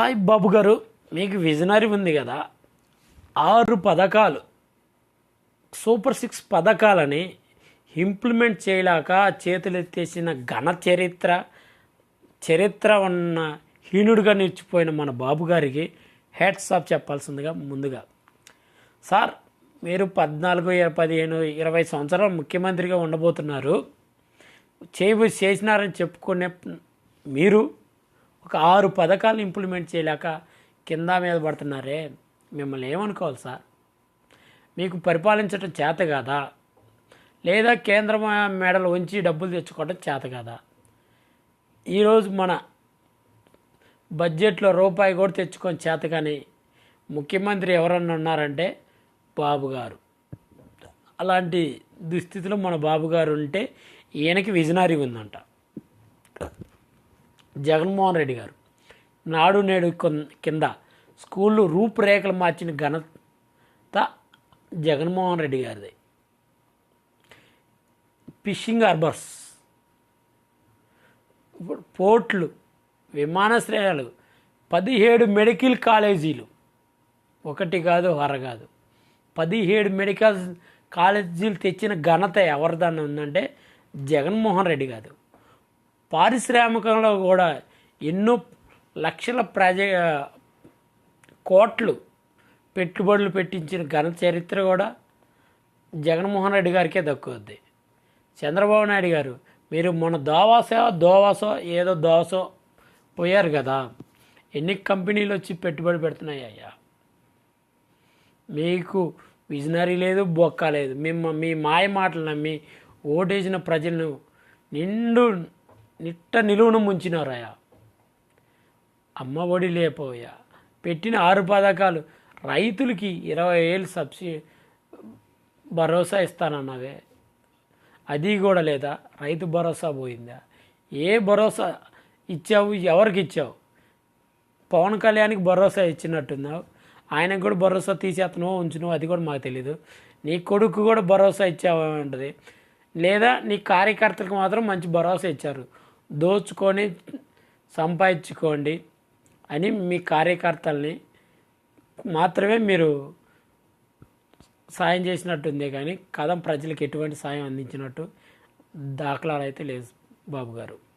Hi బాబు గారు మీకు visionary ఉంది కదా. ఆరు పథకాలు. సూపర్ సిక్స్ పథకాలని ఇంప్లిమెంట్ చేయలేక చేతులెత్తేసిన ఘన చరిత్ర చరిత్ర ఉన్న హీనుడిగా నిలిచిపోయిన మన బాబు గారికి హెడ్స్ ఆఫ్ చెప్పాల్సిందిగా ముందుగా. సార్ మీరు పద్నాలుగు పదిహేను ఇరవై సంవత్సరాలు ముఖ్యమంత్రిగా ఉండబోతున్నారు. చేయబో చేసినారని చెప్పుకునే మీరు ఒక ఆరు పథకాలు ఇంప్లిమెంట్ చేయలేక కింద మీద పడుతున్నారే? మిమ్మల్ని ఏమనుకోవాలి సార్? మీకు పరిపాలించడం చేత కాదా? లేదా కేంద్ర మేడలు ఉంచి డబ్బులు తెచ్చుకోవడం చేత కాదా? ఈరోజు మన బడ్జెట్లో రూపాయి కూడా తెచ్చుకొని చేత కానీ ముఖ్యమంత్రి ఎవరన్నా ఉన్నారంటే బాబు గారు. అలాంటి దుస్థితిలో మన బాబు గారు ఉంటే ఈయనకి విజనరీ ఉందంట. జగన్మోహన్ రెడ్డి గారు. నాడు నేడు కింద స్కూళ్ళు రూపురేఖలు మార్చిన ఘనత జగన్మోహన్ రెడ్డి గారిది. Fishing harbours. ఇప్పుడు పోర్ట్లు విమానాశ్రయాలు పదిహేడు మెడికల్ కాలేజీలు. ఒకటి కాదు వర కాదు. పదిహేడు మెడికల్ కాలేజీలు తెచ్చిన ఘనత ఎవరిదన్నా ఉందంటే జగన్మోహన్ రెడ్డి గారు. పారిశ్రామికంలో కూడా ఎన్నో లక్షల ప్రజ కోట్లు పెట్టుబడులు పెట్టించిన ఘన చరిత్ర కూడా జగన్మోహన్ రెడ్డి గారికే దక్కుద్ది. చంద్రబాబు నాయుడు గారు మీరు మొన్న దోవాసో దోవాసో ఏదో దోసో పోయారు కదా. ఎన్ని కంపెనీలు వచ్చి పెట్టుబడి పెడుతున్నాయి అయ్యా? మీకు విజనరీ లేదు బొక్క లేదు. మిమ్మ మీ మాయ మాటలు నమ్మి ఓటేసిన ప్రజలను నిండు నిట్ట నిలువున ముంచినారయ్యా. అమ్మ ఒడి లేపోయా పెట్టిన ఆరు పథకాలు రైతులకి ఇరవై ఏళ్ళు సబ్సిడీ భరోసా ఇస్తానన్నవే. అది కూడా లేదా? రైతు భరోసా పోయిందా? ఏ భరోసా ఇచ్చావు? ఎవరికి ఇచ్చావు? పవన్ కళ్యాణ్కి భరోసా ఇచ్చినట్టున్నావు. ఆయనకు కూడా భరోసా తీసేస్తున్నావు ఉంచునో అది కూడా మాకు తెలీదు. నీ కొడుకు కూడా భరోసా ఇచ్చావు ఉంటుంది లేదా నీ కార్యకర్తలకు మాత్రం మంచి భరోసా ఇచ్చారు. దోచుకొని సంపాదించుకోండి అని మీ కార్యకర్తల్ని మాత్రమే మీరు సాయం చేసినట్టుందే కానీ కథం ప్రజలకు ఎటువంటి సాయం అందించినట్టు దాఖలాలు అయితే లేదు బాబు గారు.